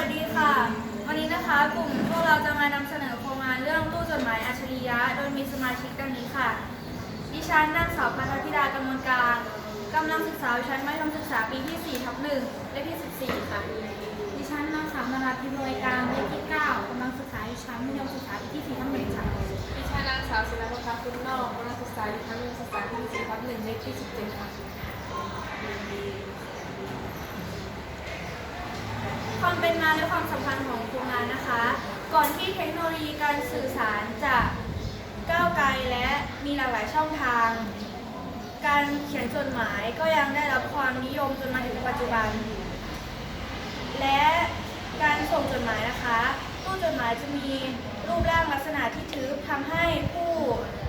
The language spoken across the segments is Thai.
วัสดีค่ะ วันนี้นะคะกลุ่มพวกเราจะมานำเสนอโครงงานเรื่องตู้จดหมายอัจฉริยะ โดยมีสมาชิกดังนี้ค่ะ ดิฉันนางสาวพัทรธิดากำมลการกำลังศึกษาชั้นมัธยมศึกษาปีที่4ทับ1เลขที่ 14 ค่ะ ดิฉันนางสาวนราธิบอยกางเลขที่ 9กำลังศึกษาชั้นมัธยมศึกษาปีที่4ทับหนึ่งค่ะดิฉันนางสาวศิลปภาคุณนอกกำลังศึกษาชั้นมัธยมศึกษาปีที่4ทับ1เลขที่ 17 ค่ะ ความเป็นมาและความสำคัญของโครงงานนะคะ ก่อนที่เทคโนโลยีการสื่อสารจะก้าวไกลและมีหลากหลายช่องทาง การเขียนจดหมายก็ยังได้รับความนิยมจนมาถึงปัจจุบัน และการส่งจดหมายนะคะตู้จดหมายจะมีรูปร่างลักษณะที่ทึบทำให้ผู้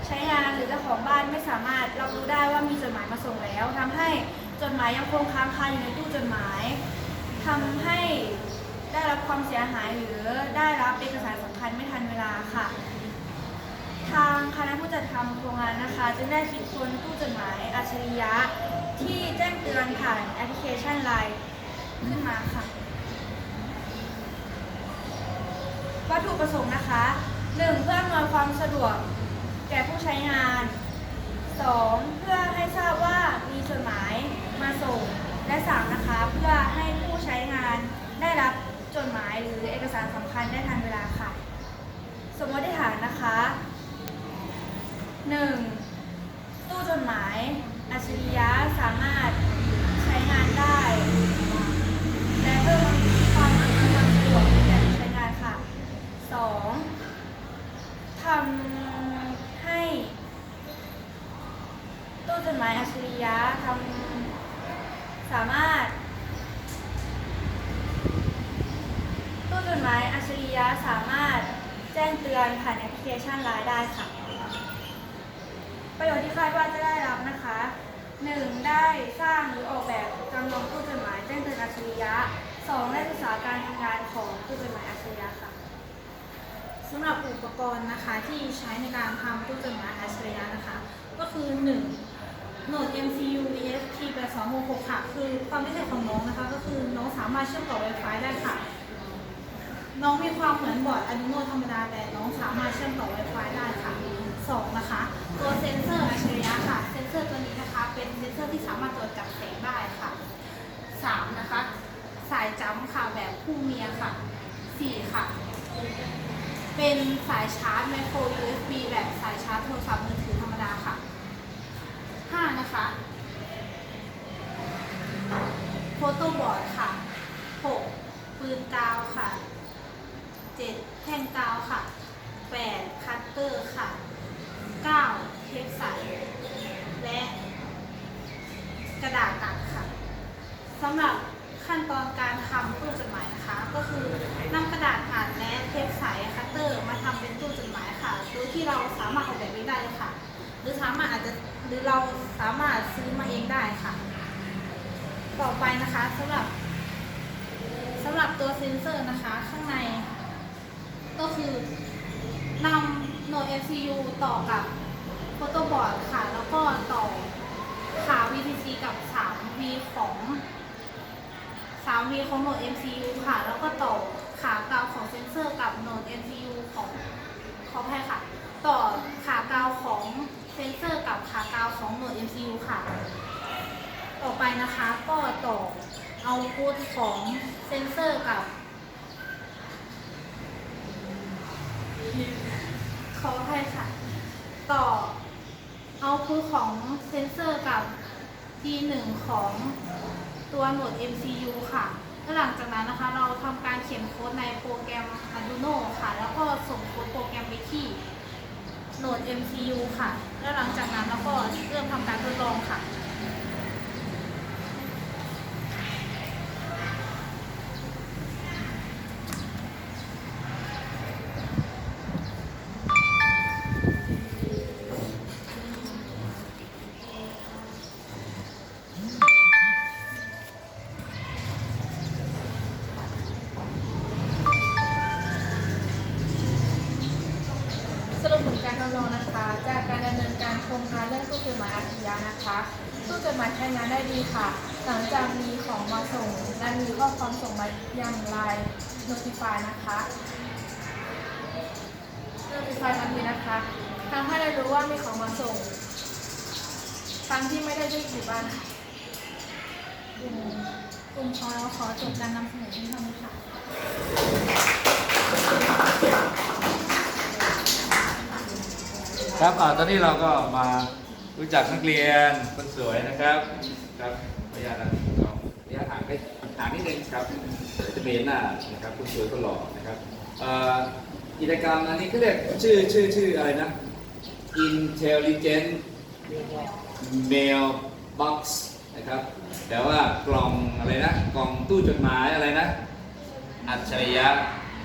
ใช้งานหรือเจ้าของบ้านไม่สามารถรับรู้ได้ว่ามีจดหมายมาส่งแล้วทำให้จดหมายยังคงค้างคาอยู่ในตู้จดหมาย ทำให้ได้รับความเสียหายหรือได้รับเอกสารสำคัญไม่ทันเวลาค่ะ ทางคณะผู้จัดทำโครงงานนะคะ จึงได้คิดค้นตู้จดหมายอัจฉริยะ ที่แจ้งเตือนผ่านแอปพลิเคชันไลน์ขึ้นมาค่ะ วัตถุประสงค์นะคะ 1. เพื่ออำนวยความสะดวกแก่ผู้ใช้งาน 2. เพื่อให้ทราบว่ามีจดหมายมาส่ง และ 3. นะคะเพื่อให้ผู้ใช้งานได้รับจดหมายหรือเอกสารสำคัญได้ทันเวลาค่ะ สมมติฐานนะคะ 1. ตู้จดหมายอัจฉริยะสามารถใช้งานได้ และเพิ่มความอำนวยความสะดวกให้แก่ผู้ใช้งานค่ะ 2. ทำให้ ตู้จดหมายอัจฉริยะทำ สามารถตู้จดหมายอัจฉริยะสามารถแจ้งเตือนผ่านแอปพลิเคชันไลน์ได้ค่ะ ประโยชน์ที่คาดว่าจะได้รับนะคะ 1. ได้สร้างหรือออกแบบจำลองตู้จดหมายแจ้งเตือนอัจฉริยะ 2. ได้ศึกษาการทำงานของตู้จดหมายอัจฉริยะค่ะสำหรับอุปกรณ์นะคะที่ใช้ในการทำตู้จดหมายอัจฉริยะนะคะ ก็คือ 1. โหนด MCU ESP 8266ค่ะ คือความพิเศษของน้องนะคะ ก็คือน้องสามารถเชื่อมต่อ Wi-Fi ได้ค่ะ น้องมีความเหมือนบอร์ด Arduino ธรรมดา แต่น้องสามารถเชื่อมต่อ Wi-Fi ได้ค่ะ 2. นะคะ ตัวเซนเซอร์อัจฉริยะค่ะ เซนเซอร์ตัวนี้นะคะ เป็นเซนเซอร์ที่สามารถตรวจจับแสงได้ค่ะ 3. นะคะ สายจัมป์ค่ะ แบบคู่เมียค่ะ 4. ค่ะ เป็นสายชาร์จไมโคร USB แบบสายชาร์จโทรศัพท์มือถือธรรมดาค่ะ 5. นะคะโฟโต้บอร์ดค่ะ 6. ปืนกาวค่ะ 7. แท่งกาวค่ะ 8. คัตเตอร์ค่ะ 9. เทปใสและกระดาษตัดค่ะสำหรับขั้นตอนการทำตู้จดหมายนะคะ ก็คือนำกระดาษอัดและเทปใสคัตเตอร์มาทำเป็นตู้จดหมายค่ะ โดยที่เราสามารถออกแบบเองได้เลยค่ะ หรือสามารถอาจจะ รือเราสามารถซื้อมาเองได้ค่ะ ต่อไปนะคะสำหรับสำหรับตัวเซนเซอร์นะคะ ข้างใน ก็คือนำโหนด MCU ต่อกับโฟโต้บอร์ดค่ะ แล้วก็ต่อขา VPC กับ 3V ของ 3V ของโหนด MCU ค่ะ แล้วก็ต่อขากาวของเซนเซอร์กับโหนด MCU ของขออภัยค่ะ ต่อขากาวของ เซนเซอร์กับขากาวของโหนด MCU ค่ะ ต่อไปนะคะก็ต่อเอาพุทของเซนเซอร์กับ ขออภัยค่ะ ต่อเอาพุทของเซนเซอร์กับ D1 ของตัวโหนด MCU ค่ะแล้วหลังจากนั้นนะคะ เราทำการเขียนโค้ดในโปรแกรม Arduino ค่ะ แล้วก็ส่งโค้ดโปรแกรมไปที่โหนด MCU ค่ะ แล้วหลังจากนั้นเราก็เริ่มทำการทดลองค่ะ มีของมาส่ง และมีข้อความส่งมาอย่างไลน์ notify นะคะ notify ทันทีนะคะทำให้เรารู้ว่ามีของมาส่ง ทั้งที่ไม่ได้ด้วยอยู่บ้านค่ะกลุ่มกลุ่มของเราขอจบการนำเสนอเพียงเท่านี้ค่ะครับอ่าตอนนี้เราก็มารู้จักนักเรียนคนสวยนะครับ ครับขออนุญาตน นิดนึงครับจะเบนหน้านะครับคนสวยคนหล่อนะครับอ่อกิจกรรมอันนี้ก็เรียกชื่อชื่อชื่ออะไรนะ Intelligent Mail Box นะครับแต่ว่ากล่องอะไรนะกล่องตู้จดหมายอะไรนะ อัจฉริยะ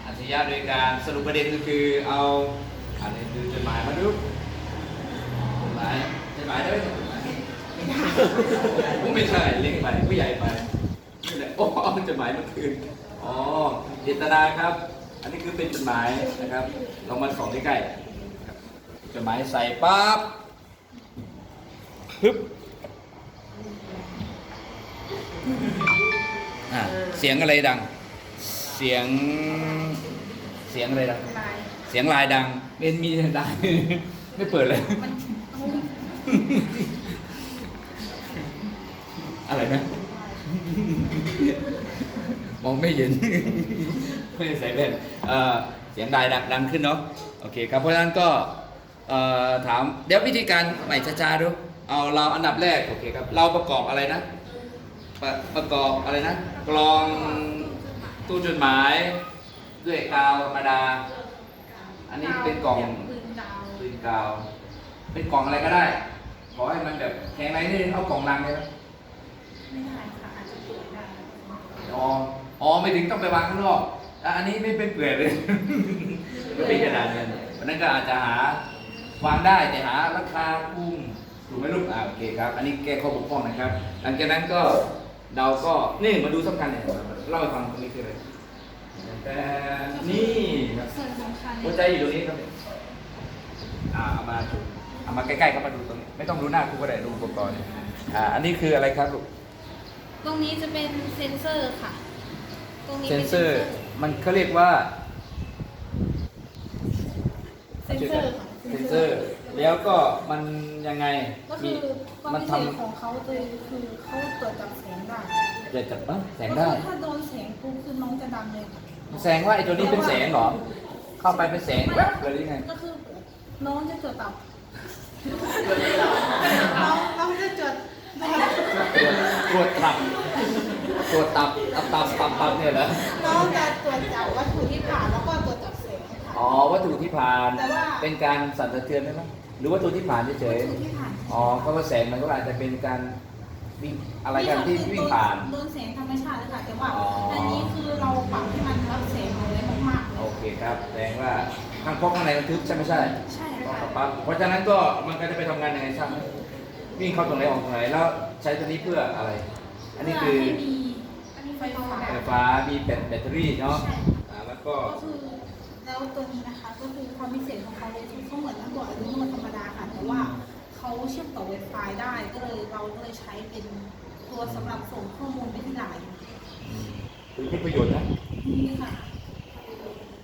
อัจฉริยะโดยการสรุปประเด็นก็คือเอาอันนี้คือจดหมายมาดูจดหมายจดหมายได้ไหมผมไม่ใช่เล็กไปผู้ใหญ่ไป โอ้เอาจดหมายมาคืนอ๋อเจตนาครับ อันนี้คือเป็นจดหมายนะครับลองมาส่องใกล้ๆครับจดหมายใส่ปั๊บฮึบอะเสียงอะไรดัง เสียงเสียงอะไรดังลายเสียงลายดังเป็นมีได้ไม่เปิดเลยมันเอาอะไรนะ มองไม่เห็น ไม่ได้ใส่แว่นเอ่อเสียงลายดังดังขึ้นเนาะโอเคครับเพราะฉะนั้นก็เอ่อถามเดี๋ยววิธีการใหม่ช้าๆดูเอาเราอันดับแรกโอเคครับเราประกอบอะไรนะประประกอบอะไรนะ กลองตู้จดหมาย ด้วยกาวธรรมดา อันนี้เป็นกล่องปืนดาวปืนกาว เป็นกล่องอะไรก็ได้ ขอให้มันแบบแข็งแรงนิดนึงเอากล่องลังเลยนะไม่ได้ค่ะ อาจจะเปิดได้ อ๋อ อ๋อ ไม่ถึงต้องไปวางข้างนอกอะอันนี้ไม่เป็นเปลือยเลยไม่เป็นกระดาษเงินเพราะฉะนั้นก็อาจจะหาวางได้แต่หาราคาคุ้มถูกไหมลูกอ่าโอเคครับ อันนี้แก้ข้อบกพร่องนะครับ หลังจากนั้นก็เราก็นี่มาดูสำคัญเนี่ยเล่าให้ฟังตรงนี้คืออะไรแต่นี่ครับส่วนสำคัญหัวใจอยู่ตรงนี้ครับอ่าเอามาดูเอามาใกล้ๆเข้ามาดูตรงนี้ ไม่ต้องดูหน้าครูก็ได้ดูอุปกรณ์อ่าอันนี้คืออะไรครับลูกตรงนี้จะเป็นเซนเซอร์ค่ะ ตรงนี้เซป็นเซอร์มันเขาเรียกว่าเซนเซอร์ค่ะเซนเซอร์ แล้วก็มันยังไงก็คือความมันพิทเศษของเขาเลยคือเขาตรวจจับแสงได้ำจะจับเอ้าแสงก็ได้คือถ้าโดนแสงปุ๊บคือน้องจะดำเลยค่ะแสงว่าไอ้ตัวนี้เป็นแสงเหรอ เข้าไปเป็นแสงแว๊บเลยหรือไง ก็คือน้องจะจดตับน้องน้องจะจดแบบตรวจตับ ตรวจตับตับตับตับตับเนี่ยเหรอน้องจะตรวจจับวัตถุที่ผ่านแล้วก็ตรวจจับแสงค่ะ อ๋อวัตถุที่ผ่านแต่ว่า เป็นการสั่นสะเทือนไหมครับหรือวัตถุที่ผ่านเฉวัตยถุที่ผ่านๆอ๋อเพราะว่าแสงมันก็อาจจะเป็นการวิ่งอะไรกันที่วิ่งผ่าน โดนแสงธรรมชาติเลยค่ะแต่ว่าอ๋ออั อันนี้คือเราปรับให้มันรับแสงเอาไว้มากๆเลโอยเคครับแสดงว่าข้างพวกข้างในมันทึบใช่ไหมใช่ใช่ก็ค่ะปั๊บเพราะฉะนั้นก็มันก็จะไปทำงานยังไงช่างวิ่งเข้าตรงไหนออกตรงไหนแล้วใช้ตัวนี้เพื่ออะไร อันนี้คือ เพื่ให้มีอันนี้ไฟ ฟ้าไฟฟ้ามีแบตแบตเตอรี่เนาะใช่อ่าแล้วก็ ก็คือแล้วตัวนี้นะคะก็คือความพิเศษของเขาเลยคือเขาเหมือนตัวอลูมิเนียมธรรมดาค่ะแต่ว่าเขาเชื่อมต่อ Wi-Fi ได้ก็เลยเราก็เลยใช้เป็นตัวสำหรับส่งข้อมูลไปที่ไลน์ถือเป็นประโยชน์นะ นี่ค่ะ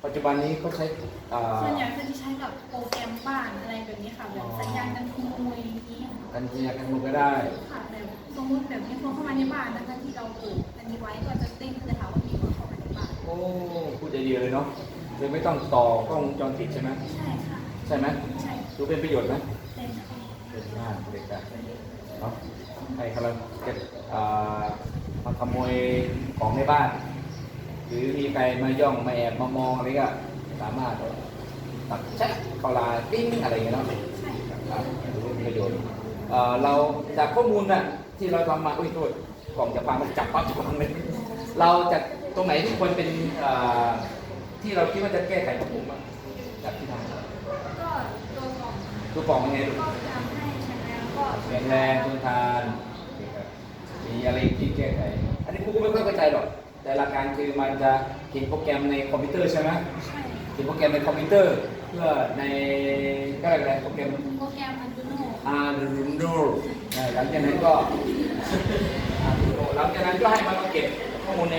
ปัจจุบันนี้เขาใช้อ่าส่วนใหญ่ก็จะใช้กับโปรแกรมบ้านอะไรแบบนี้ค่ะแบบสัญญาณการขโมยอย่างนี้กันเชียร์กันมุกก็ได้ค่ะแบบ สมมติแบบมีคนเข้ามาในบ้านนะคะที่เราเปิดอันนี้ไว้ก็จะเต้นขึ้นเลยค่ะว่ามีคนเข้ามาในบ้านโอ้พูดใจดีเลยเนาะเลยไม่ต้องต่อกล้องวงจรปิดใช่ไหมใช่ค่ะใช่ไหมใช่ดูเป็นประโยชน์ไหมเต้นค่ะเป็นมากเลยกันเนาะใครกำลังจะอ่ามาขโมยของในบ้าน หรือมีใครมาย่องมาแอบมามองอะไรก็สามารถตัดแชทเข้าไลน์ปิ้งอะไรอย่างเงี้ยเนาะใช่ค่ะครับถือว่ามีประโยชน์เอ่อเราจากข้อมูลน่ะ ที่เราทำมาอุ้ยโทษกล่องจะพังมันจับปั๊บจะพังเลยเราจากตรงไหนที่ควรเป็นเอ่อที่เราคิดว่าจะแก้ไขปัญหาบ้างจากที่ทำก็ตัวกล่องตัวกล่องยังไงดูก็ทำให้แข็งแรงก็แข็งแรงทนทานโอเคครับมีอะไรที่แก้ไขอันนี้ครูก็ไม่ค่อยเข้าใจหรอกแต่หลักการคือมันจะเขียนโปรแกรมในคอมพิวเตอร์ใช่ไหมใช่เขียนโปรแกรมในคอมพิวเตอร์ เพื่อในก็เรียกอะไรโปรแกรมโปรแกรม Arduino Arduino นะ หลังจากนั้นก็ Arduino หลังจากนั้นก็ให้มันมาเก็บข้อมูลใน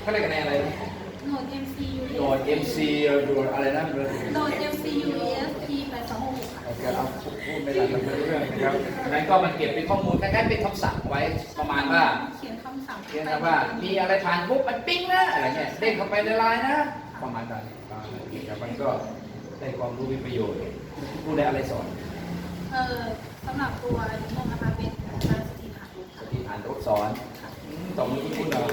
เขาเรียกกันในอะไรนะในโหนด MCU โดด MC โดดอะไรนะโหนด MCU ESP 8266ค่ะโอเคเอาพูดไม่ทันมันเป็นเรื่องนะครับนั้นก็มันเก็บเป็นข้อมูลคล้ายๆเป็นคำสั่งไว้ประมาณว่าเขียนคำสั่งเขียนนะว่ามีอะไรผ่านปุ๊บมันปิ้งนะอะไรเงี้ยเด้งเข้าไปในไลน์นะประมาณนั้นประมาณนั้นแต่มันก็ได้ความรู้มีประโยชน์ผู้ได้อะไรสอนเอ่อ สำหรับตัวดิโมนะคะเป็นการสถิตฐานรูปสค่ะติอ่านรถสอนอืมต่อมือคุณเอ่อ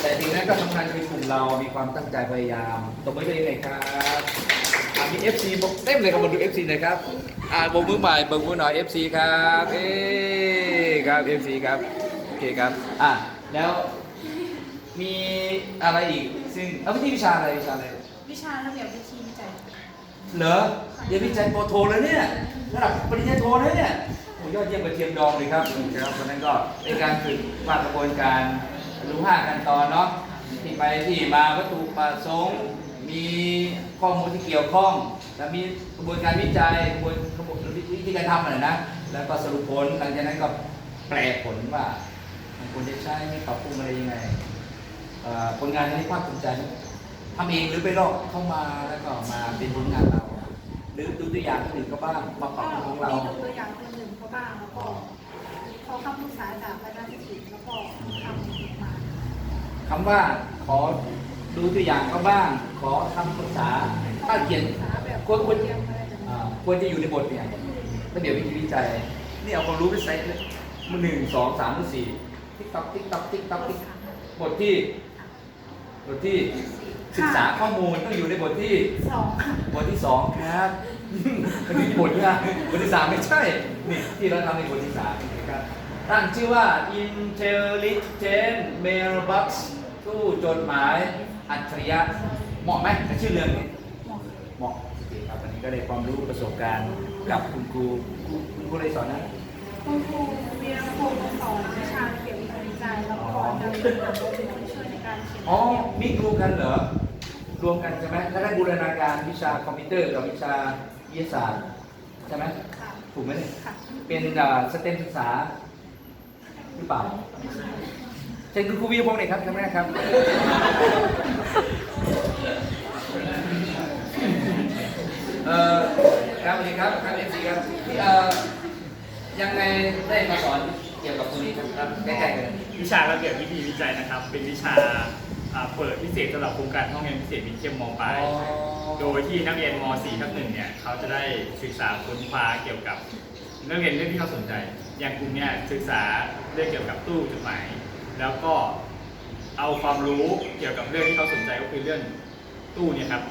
แต่จริงๆนั้นก็สำคัญคือกลุ่มเรามีความตั้งใจพยายามตบมือตัวเองเลยครับอะมี FC บอกเต็มเลยครับมาดู FC หน่อยครับอ่าบกมือใหม่บกมือหน่อย FC ครับเอ้ครับ FC ครับโอเคครับอะแล้วมีอะไรอีกซึ่งเอาวิธีวิชาอะไรวิชาอะไร วิชาระเบียบวิธีวิจัย เหรอเรียนวิจัยปอโทเลยเนี่ย ระดับปริญญาโทเลยเนี่ยโอ้ยอดเยี่ยมกระเทียมดองเลยครับครับเพราะนั้นก็เป็นการฝึกวาดกระบวนการรู้ห้าขั้นตอนเนาะที่ไปที่มาวัตถุประสงค์มีข้อมูลที่เกี่ยวข้อง แล้วมีกระบวนการวิจัยกระบวนกระบวนวิธีการทำอะไรนะ แล้วก็สรุปผลหลังจากนั้นก็แปลผลว่ามันควรจะใช้ไม่ปรับปรุงอะไรยังไงผลงานนี้ภาคภูมิใจทำเองหรือไปลอกเข้ามาแล้วก็มาเป็นผลงานเรา หรือดูตัวอย่างคนอื่นก็บ้างมาปก็รับปรุงของเรามีตัวอย่างคนหนึ่งเขาบ้างแล้วก็ขอคำปรึกษาจากอาจารย์สิทธิ์แล้วก็ทำมาคำว่าขอดูตัวอย่างเขาบ้าง ขอคำปรึกษาถ้าเขียนปรึกษาแบบควรควรเตรียมอะไรแบบนี้อ่าควรจะอยู่ในบทเนี่ยระเบียบวิธีวิจัยนี่เอาความรู้ไปใส่เลยมันหนึ่งสองสามหรือสี่ติ๊กต๊อกติ๊กต๊อกติ๊กต๊อกติ๊กบทที่บทที่ ศึกษาข้อมูลต้องอยู่ในบทที่สองค่ะบทที่สองครับมันมีบทนะบทที่สามไม่ใช่นี่ที่เราทำในบทที่สามนะครับตั้งชื่อว่า Intelligent Mailbox ตู้จดหมายอัจฉริยะเหมาะไหมกับชื่อเรื่องนี้หมอเหมาะโอเคครับวันนี้ก็ได้ความรู้ประสบการณ์กับคุณครูคุณครูเลยสอนนะคุณครูวีรพงศ์สอนวิชาเกี่ยวกับวิจัยแล้วก็จะเป็นคนช่วยในการเขียนอ๋อมีรวมกันเหรอ รวมกันใช่ไหมแล้วได้บูรณาการวิชาคอมพิวเตอร์กับวิชาวิทยาศาสตร์ใช่ไหมค่ะถูกไหมเนี่ยค่ะเป็นสเต็มศึกษาหรือเปล่าเชิญคุณครูวิวพงศ์หน่อยครับครั้งแรกครับเอ่อครับสวัสดีครับครับเอฟซีครับเอ่อยังไงได้มาสอนเกี่ยวกับตรงนี้ครับใกล้ๆกันวิชาระเบียบวิธีวิจัยนะครับ เป็นวิชาอ่า เปิดพิเศษสำหรับโครงการห้องเรียนพิเศษวิเชียมมปลายโดยที่นักเรียนม .4 ทับหนึ่งเนี่ยเขาจะได้ศึกษาค้นคว้าเกี่ยวกับนักเรียนเรื่องที่เขาสนใจ อย่างกลุ่มเนี่ยศึกษาเรื่องเกี่ยวกับตู้จดหมาย แล้วก็เอาความรู้เกี่ยวกับเรื่องที่เขาสนใจก็คือเรื่องตู้เนี่ยครับ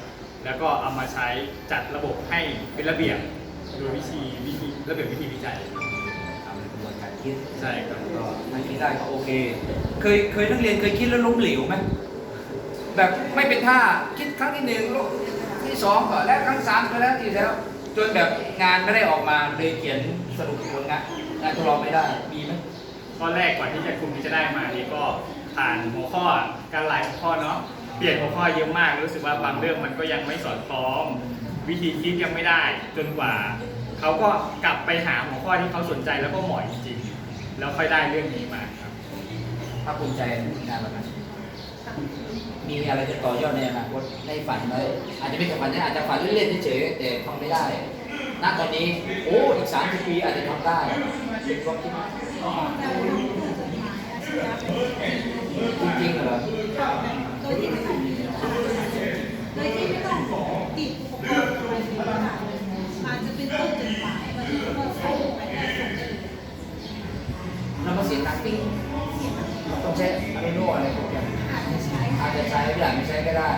แล้วก็เอามาใช้จัดระบบให้เป็นระเบียบโดยวิธีวิธีระเบียบวิธีวิจัยทำในกระบวนการคิดใช่ครับก็ถ้าคิดได้ก็โอเค เคยเคยนักเรียนเคยคิดแล้วล้มเหลวไหม แบบไม่เป็นท่าคิดครั้งที่หนึ่งล้มที่สองก็แล้วครั้งสามก็แล้วที่แล้ว จนแบบงานไม่ได้ออกมาเลยเขียนสรุปผลงานงานทดลองไม่ได้มีไหมข้อแรกก่อนที่จะกลุ่มนี้จะได้มานี่ก็ผ่านหัวข้อการหลายหัวข้อเนาะเปลี่ยนหัวข้อเยอะมากรู้สึกว่าบางเรื่องมันก็ยังไม่สอดคล้อง วิธีคิดยังไม่ได้ จนกว่าเขาก็กลับไปหาหัวข้อที่เขาสนใจแล้วก็เหมาะจริงๆแล้วค่อยได้เรื่องนี้มาครับภาคภูมิใจในผลงานแบบนั้น มีอะไรจะต่อยอดในอนาคตในฝันไหมอาจจะไม่กับฝันนะอาจจะฝันเล่นๆเฉยๆแต่ทำไม่ได้ณตอนนี้โอ้อีกสามสิบปีอาจจะทำได้เป็นความคิดจริงๆเหรอ โดยที่ไม่ต้องโดยที่ไม่ต้องติดอุปกรณ์อะไรเลยค่ะอาจจะเป็นต้นจดหมายวันนี้ก็ส่งไปได้ส่งได้เลย แล้วก็เสียงดังปิ้งต้องใช้อะมิโนอะไรพวกนี้ อาจจะใช้ อาจจะใช้หรืออาจไม่ใช้ก็ได้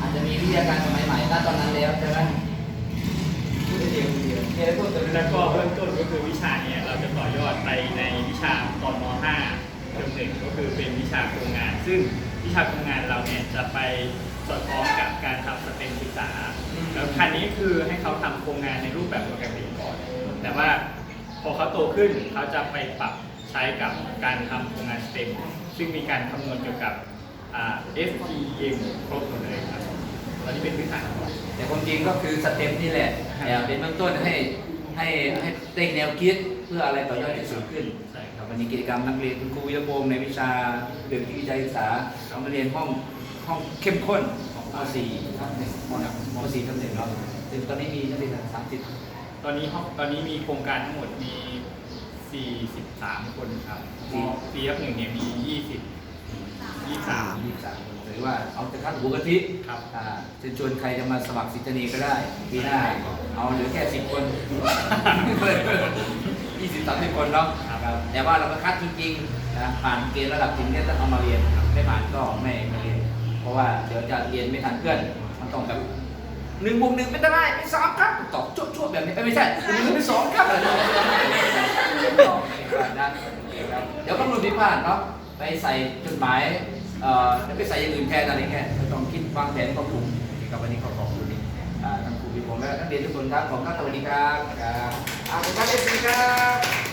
อาจจะมีวิทยาการสมัยใหม่ณตอนนั้นแล้วใช่ไหมพูดเดียวพูดเดียวมีอะไรพูดเติม แล้วก็เบื้องต้นก็คือวิชาเนี้เราจะต่อยอดไปในวิชาตอนม .5 เทอมหนึ่งก็คือเป็นวิ ชาโครงงาน ซึ่งวิชาโครงงานเราเนี่ยจะไปสอดคล้องกับการทำสเต็มศึกษา แล้วคันนี้คือให้เขาทำโครงงานในรูปแบบโปรแกรมมิ่งก่อน แต่ว่าพอเขาโตขึ้นเขาจะไปปรับใช้กับการทำโครงงานสเต็มซึ่งมีการคำนวณเกี่ยวกับอ่า SPM ครบหมดเลยครับตอนนี้เป็นพื้นฐานก่อนแต่ความจริงก็คือสเต็ปนี่แหละเนี่ยเป็นเบื้องต้นให้ให้ให้เต็งแนวคิด พื่ออะไรต่อยอดที่สูงขึ้นใช่คครัรับบวันนี้กิจกรรมนักเรียนคุณครูวิรพงศ์ในวิชาเรื่องวิทยาศึกษาเรามาเรียนห้องห้องเข้มข้นม .4 ทับหนึ่งมม .4 ทับหนึ่งเนาะซึ่งตอนนี้มีนักเรียนสามสิบตอนนี้ห้องตอนนี้มีโครงการทั้งหมดมี 43 คนครับมปีรับหนึ่งเนี่ยมี 20 23 ยี่สามคนหรือว่าเอาแต่คัดหัวกะทิครับ อ่าเชิญชวนใครจะมาสมัครสิทธนีก็ได้ปีหน้าเอาเหลือแค่สิบคน ยี่สิบสามสิบคนเนาะครับแต่ว่าเราก็คัดจริงๆนะผ่านเกณฑ์ระดับถึงเนี่ยต้องเอามาเรียนไม่ผ่านก็ไม่ไม่เรียน เพราะว่าเดี๋ยวจะเรียนไม่ทันเพื่อนมันต้องแบบหนึ่งบวกหนึ่งเป็นเท่าไหรเป็นสามครับตอบชั่วๆแบบนี้เอ้ยไม่ใช่หนึ่งเป็นสองครับอะไรอย่างเงี้ยตอบไม่ผ่านนะเดี๋ยวก็รู้ผิดพลาดเนาะไปใส่จดหมายเอ่อจะไปใส่อย่างอื่นแทนอะไรเงี้ยก็ต้องคิดวางแผนให้ครอบคลุมกับวันนี้ขอขอบคุณอ่าท่า นักเรียนทุกคนครับ ขอบคุณครับสวัสดีครับครับอาขอบคุณครับเอฟซีครับ